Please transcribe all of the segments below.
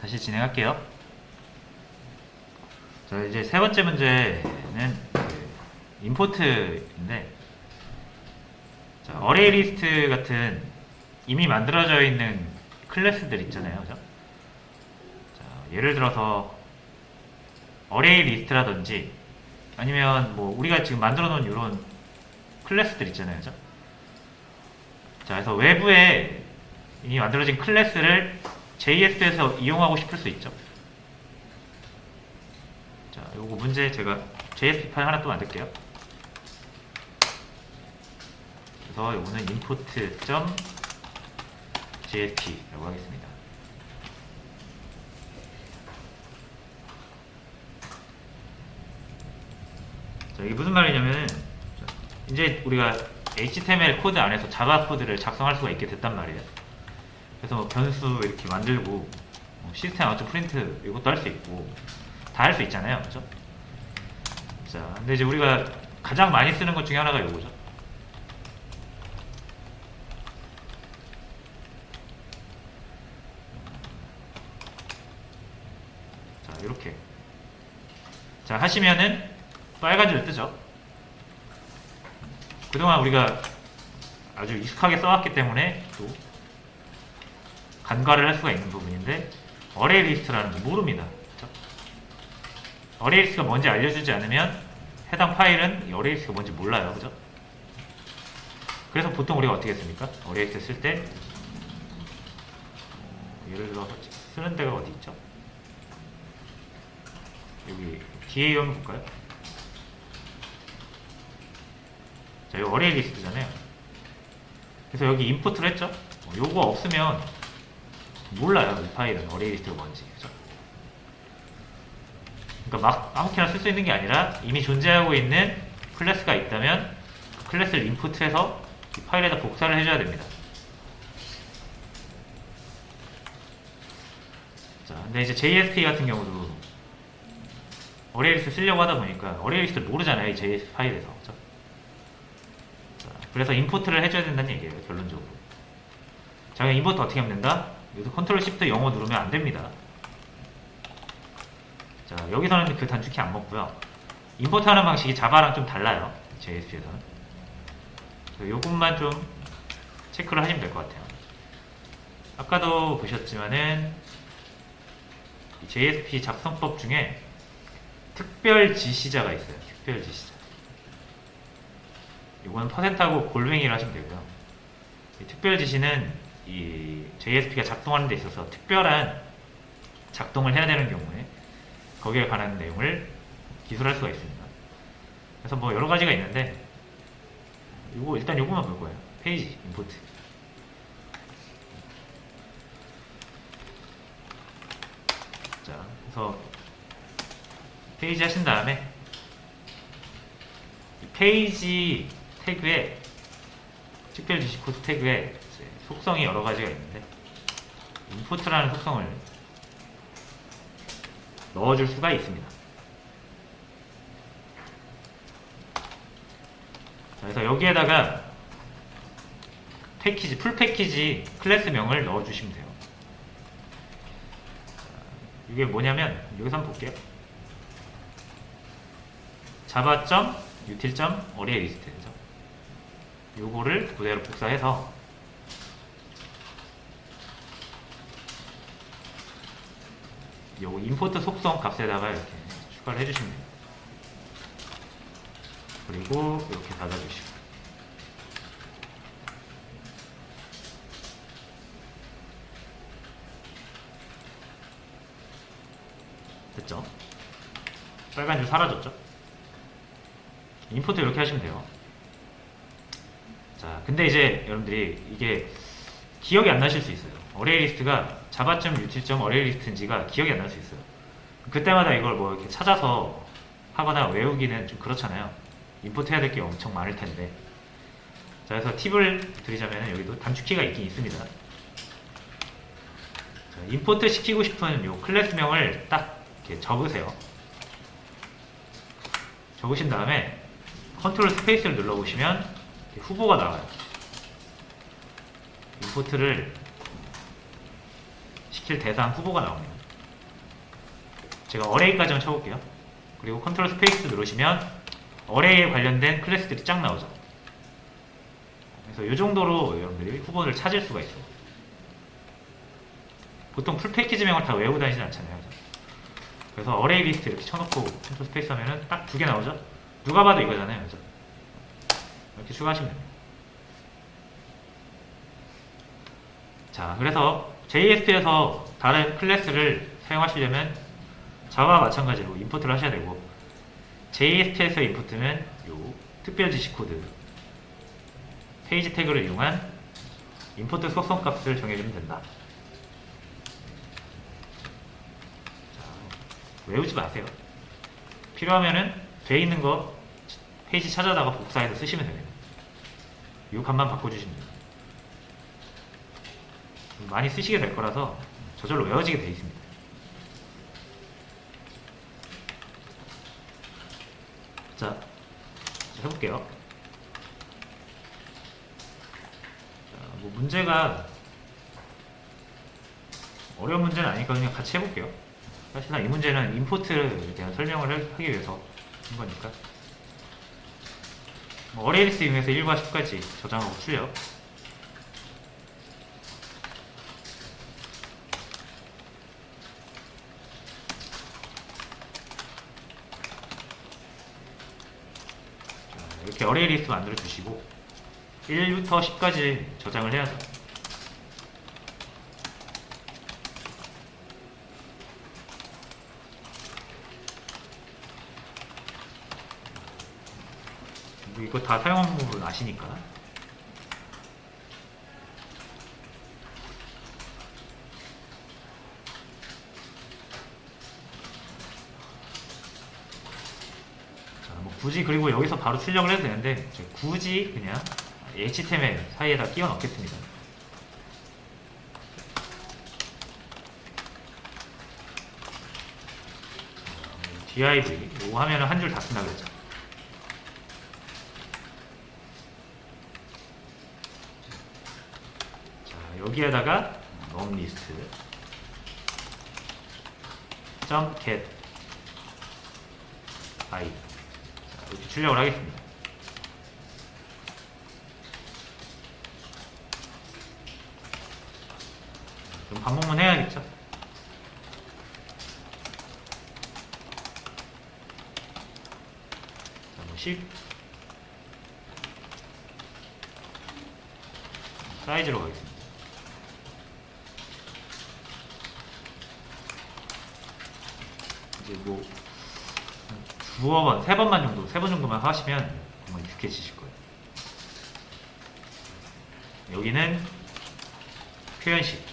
다시 진행할게요. 자, 이제 세 번째 문제는 그 임포트인데, 자, 어레이 리스트 같은 이미 만들어져 있는 클래스들 있잖아요. 그죠? 자, 예를 들어서 어레이 리스트라든지 아니면 뭐 우리가 지금 만들어 놓은 이런 클래스들 있잖아요. 그죠? 자, 그래서 외부에 이미 만들어진 클래스를 JS에서 이용하고 싶을 수 있죠. 자, 요거 문제 제가 JSP 파일 하나 또 만들게요. 그래서 요거는 import.jsp라고 하겠습니다. 자, 이게 무슨 말이냐면은 자, 이제 우리가 HTML 코드 안에서 자바 코드를 작성할 수가 있게 됐단 말이에요. 그래서 뭐 변수 이렇게 만들고 뭐 시스템 아웃 프린트 이것도 할 수 있고 다 할 수 있잖아요, 그렇죠? 자, 근데 이제 우리가 가장 많이 쓰는 것 중에 하나가 이거죠. 자, 이렇게 자 하시면은 빨간 줄 뜨죠. 그동안 우리가 아주 익숙하게 써왔기 때문에 또 간과를 할 수가 있는 부분인데 어레이 리스트라는 거 모릅니다. 그쵸? 어레이 리스트가 뭔지 알려주지 않으면 해당 파일은 이 어레이 리스트가 뭔지 몰라요. 그죠? 그래서 보통 우리가 어떻게 했습니까? 어레이 리스트 쓸 때 예를 들어 쓰는 데가 어디 있죠? 여기 뒤에 한번 볼까요? 자, 이거 어레이 리스트잖아요. 그래서 여기 임포트를 했죠? 어, 요거 없으면 몰라요. 이 파일은 어레이 리스트가 뭔지. 그죠? 그러니까 막 아무렇게나 쓸 수 있는 게 아니라 이미 존재하고 있는 클래스가 있다면 그 클래스를 인풋해서 이 파일에다 복사를 해줘야 됩니다. 자, 근데 이제 JSP 같은 경우도 어레이 리스트 쓰려고 하다 보니까 어레이 리스트를 모르잖아요. 이 JS 파일에서. 그죠? 자, 그래서 임포트를 해줘야 된다는 얘기예요. 결론적으로. 자, 그럼 임포트 어떻게 하면 된다? 여기서 컨트롤 시프트 영어 누르면 안 됩니다. 자, 여기서는 그 단축키 안 먹고요. 임포트 하는 방식이 자바랑 좀 달라요. JSP에서는. 요것만 좀 체크를 하시면 될 것 같아요. 아까도 보셨지만은 이 JSP 작성법 중에 특별 지시자가 있어요. 특별 지시자. 이거는 퍼센트하고 골뱅이를 하시면 되고요. 이 특별 지시는 이 JSP가 작동하는 데 있어서 특별한 작동을 해야 되는 경우에 거기에 관한 내용을 기술할 수가 있습니다. 그래서 뭐 여러 가지가 있는데 이거 일단 요거만 볼 거예요. 페이지 임포트. 자, 그래서 페이지 하신 다음에 이 페이지 태그에 특별 지시 코드 태그에 속성이 여러 가지가 있는데 임포트라는 속성을 넣어줄 수가 있습니다. 자, 그래서 여기에다가 패키지, 풀 패키지 클래스명을 넣어주시면 돼요. 자, 이게 뭐냐면 여기서 한번 볼게요. java.util.array 리스트죠. 요거를 그대로 복사해서 요거 임포트 속성 값에다가 이렇게 추가를 해주시면 돼요. 그리고 이렇게 닫아주시고 됐죠? 빨간 줄 사라졌죠? 임포트 이렇게 하시면 돼요. 자, 근데 이제 여러분들이 이게 기억이 안 나실 수 있어요. 어레이 리스트가 java.util.array 리스트인지가 기억이 안 날 수 있어요. 그때마다 이걸 뭐 이렇게 찾아서 하거나 외우기는 좀 그렇잖아요. 임포트 해야 될 게 엄청 많을 텐데. 자, 그래서 팁을 드리자면 여기도 단축키가 있긴 있습니다. 자, 임포트 시키고 싶은 요 클래스명을 딱 이렇게 적으세요. 적으신 다음에 컨트롤 스페이스를 눌러보시면 후보가 나와요. 임포트를 시킬 대상 후보가 나옵니다. 제가 어레이까지 만 쳐볼게요. 그리고 컨트롤 스페이스 누르시면 어레이에 관련된 클래스들이 쫙 나오죠. 그래서 이 정도로 여러분들이 후보를 찾을 수가 있어요. 보통 풀 패키지명을 다 외우고 다니진 않잖아요. 그래서 어레이 리스트 이렇게 쳐놓고 컨트롤 스페이스 하면은 딱 두 개 나오죠. 누가 봐도 이거잖아요. 그죠? 이렇게 추가하시면 됩니다. 자, 그래서 JSP에서 다른 클래스를 사용하시려면 자바와 마찬가지로 임포트를 하셔야 되고 JSP에서 임포트는 요 특별 지시 코드 페이지 태그를 이용한 임포트 속성 값을 정해주면 된다. 자, 외우지 마세요. 필요하면은 돼 있는 거 페이지 찾아다가 복사해서 쓰시면 됩니다. 이 값만 바꿔주시면 됩니다. 많이 쓰시게 될 거라서 저절로 외워지게 돼 있습니다. 자, 자, 해볼게요. 자, 뭐 문제가 어려운 문제는 아니니까 그냥 같이 해볼게요. 사실상 이 문제는 임포트에 대한 설명을 할- 하기 위해서 한 거니까. 뭐 어레이리스 이용해서 1과 10까지 저장하고 출력. 자, 이렇게 어레이 리스트 만들어 주시고 1부터 10까지 저장을 해야죠. 뭐 이거 다 사용한 부분 아시니까 자, 뭐 굳이 그리고 여기서 바로 출력을 해도 되는데 굳이 그냥 HTML 사이에다 끼워 넣겠습니다. div 이거 하면은 한 줄 다 쓴다 그랬죠. 자 여기에다가 num list 점 get i 출력을 하겠습니다. 그럼 반복만 해야겠죠? 자, 뭐 10. 사이즈로 가겠습니다. 이제 뭐 두어 번, 세 번만 정도, 세 번 정도만 하시면 금방 익숙해지실 거예요. 여기는 표현식.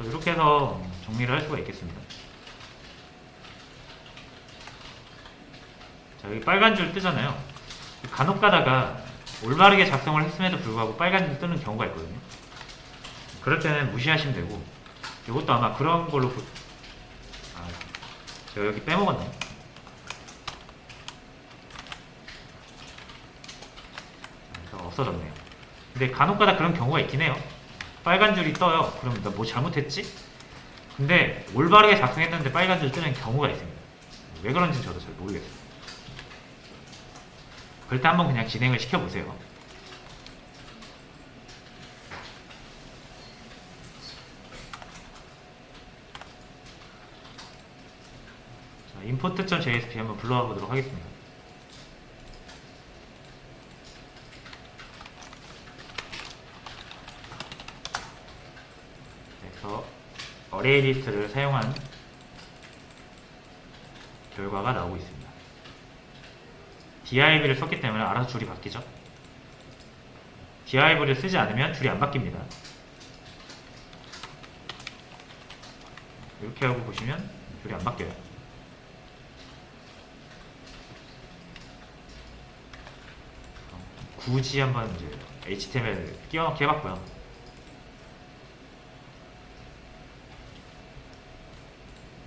이렇게 해서 정리를 할 수가 있겠습니다. 자, 여기 빨간 줄 뜨잖아요. 간혹 가다가 올바르게 작성을 했음에도 불구하고 빨간 줄 뜨는 경우가 있거든요. 그럴 때는 무시하시면 되고, 이것도 아마 그런 걸로, 보- 아, 제가 여기 빼먹었네. 그래서 없어졌네요. 근데 간혹 가다 그런 경우가 있긴 해요. 빨간 줄이 떠요. 그럼 나 뭐 잘못했지? 근데 올바르게 작성했는데 빨간 줄 뜨는 경우가 있습니다. 왜 그런지 저도 잘 모르겠어요. 그럴 때 한번 그냥 진행을 시켜보세요. 자, import.jsp 한번 불러와 보도록 하겠습니다. 그래서 어레이 리스트를 사용한 결과가 나오고 있습니다. Div를 썼기 때문에 알아서 줄이 바뀌죠. div를 쓰지 않으면 줄이 안 바뀝니다. 이렇게 하고 보시면 줄이 안 바뀌어요. 굳이 한번 이제 HTML 끼워넣기 해봤고요.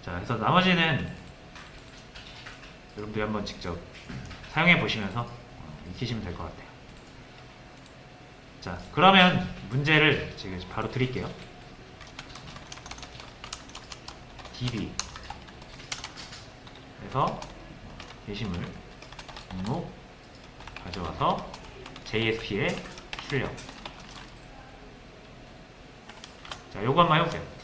자, 그래서 나머지는 여러분들이 한번 직접 사용해 보시면서 어, 익히시면 될 것 같아요. 자, 그러면 문제를 지금 바로 드릴게요. DB 그래서 게시물 목록 가져와서 JSP에 출력 자, 한번 해보세요.